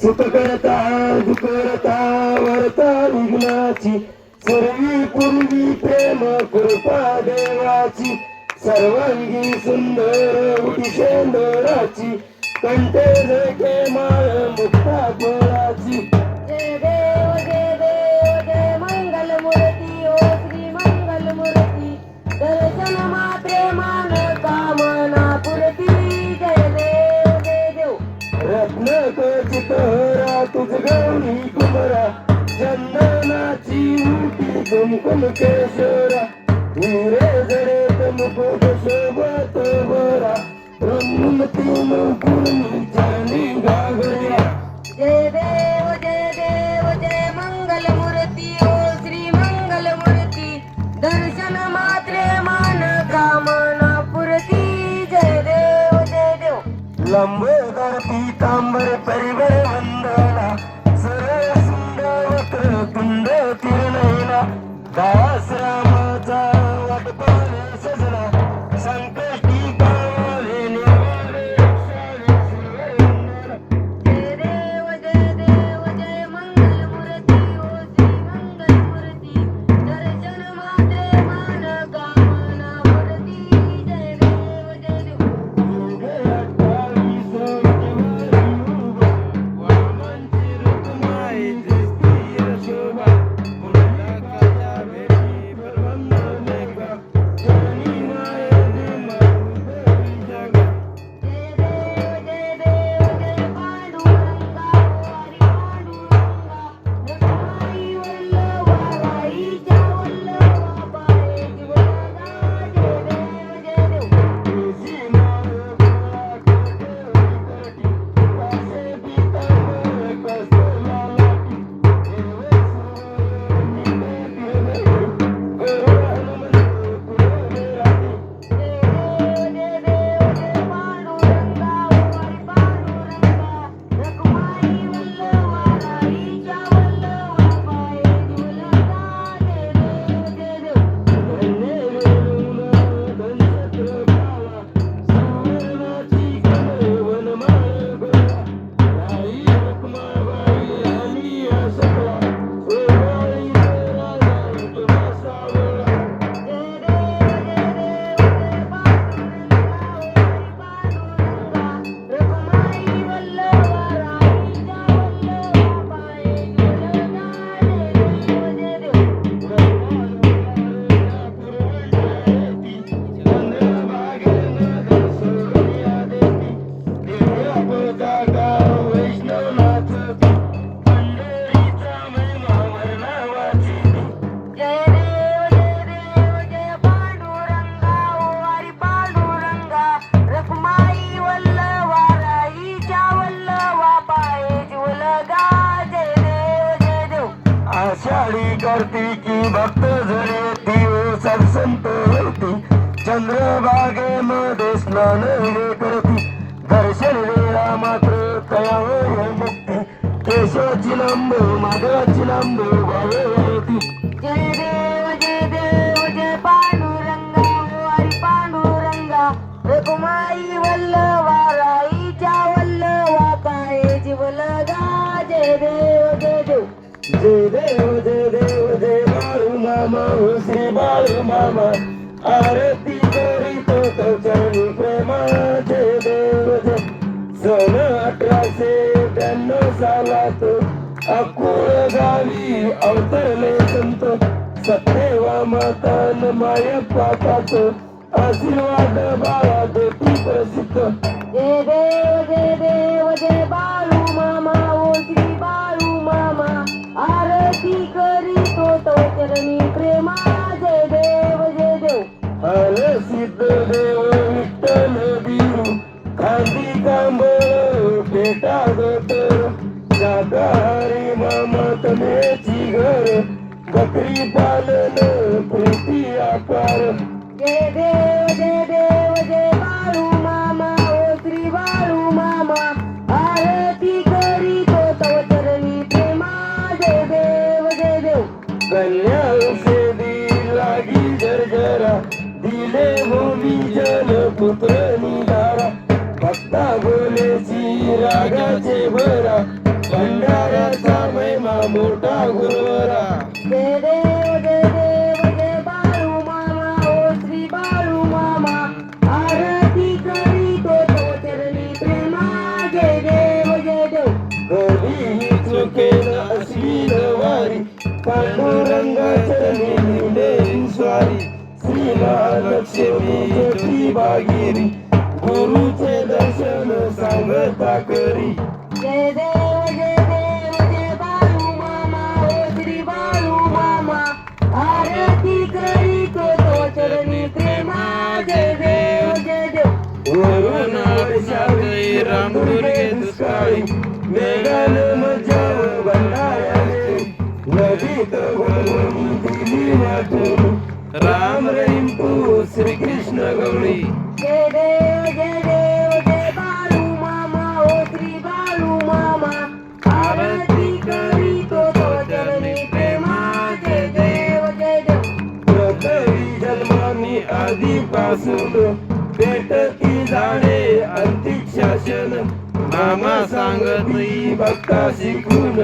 सुख करता करता वरता विघ्नाची सर्वी पूर्वी प्रेम कृपा देवाची. सर्वांगी सुंदर उठी शेंदराची कंटे झळके माळ मुक्ता गोळाची. स्वप्न चितहरा तुझ गौरी कुमरा चंदनाची उठी कुमकुम केशरा. तुरे जरे मुकुट सोबत बरा लंबोदरती कांबर परिवर वंदना सरळ सुंदर कुंड तिरनयना दास रामाचा वाटपा आरती की भक्त झरे देव संत होती. चंद्रभागेमध्ये स्नान हे करती. दर्शन वेळा मात्र तया होय मुक्ती. केशवाची लांब माधवाची लांब भावे होती जय देव जय देव जय पांडुरंगा हो हरी पांडुरंगा. रघुमाई अकुळ गावी अवतरले संत. सत्यवा माता माया पापाचं. Happy. स्वारी श्री महालक्ष्मी ज्योतिबागिरी गुरुचे दर्शन सांगता करी. जय देव जय देव जय बाळू मामा ओ श्री बाळू मामा आरती तो चरणी प्रेमा जय देव जय देव रामदुर्गे दुष्काळी नदीत गोवणी दिली राम रहीम तू श्रीकृष्ण गवळी जय देव जय देव जय बाळू मामा ओ श्री बाळू मामा. आरती करीतो तो चरणी प्रेमा जय देव जय देव. पृथ्वी जन्मानी आधीपासून पेटती झाडे अंतिक शासन. मामा सांगती भक्ता शिकून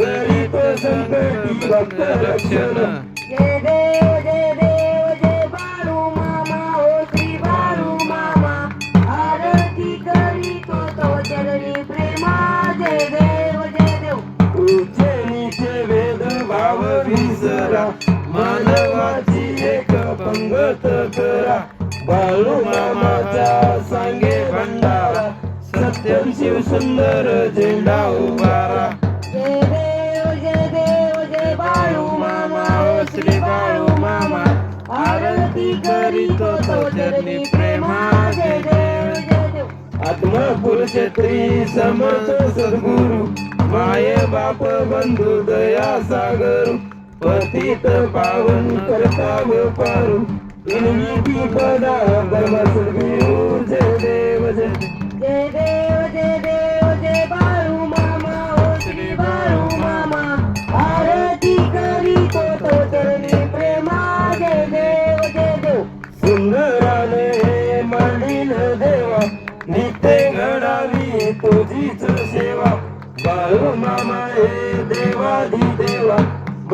करीत संकटी भक्त रक्षण जय देव जय देव जय बाळू मामा ओ श्री बाळू मामा आरती करीतो तो चरणी प्रेमा जय देव जय देव उज्जैनीचे वेद भाव विसरा मानवाची एक पंगत करा. बाळू मामाचा सांगे भंडारा. सत्यम शिव सुंदर झेंडा उभारा. करीतो तो चरणी प्रेमाचे जय देव। जय देव आत्मपुर समर्थ सद्गुरु माय बाप बंधू दया सागर पतित पावन करता पारू इनकी पदा धर्म सद्गुरु जय देव। जय देव.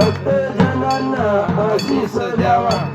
भक्त जनांना आशीष द्यावा.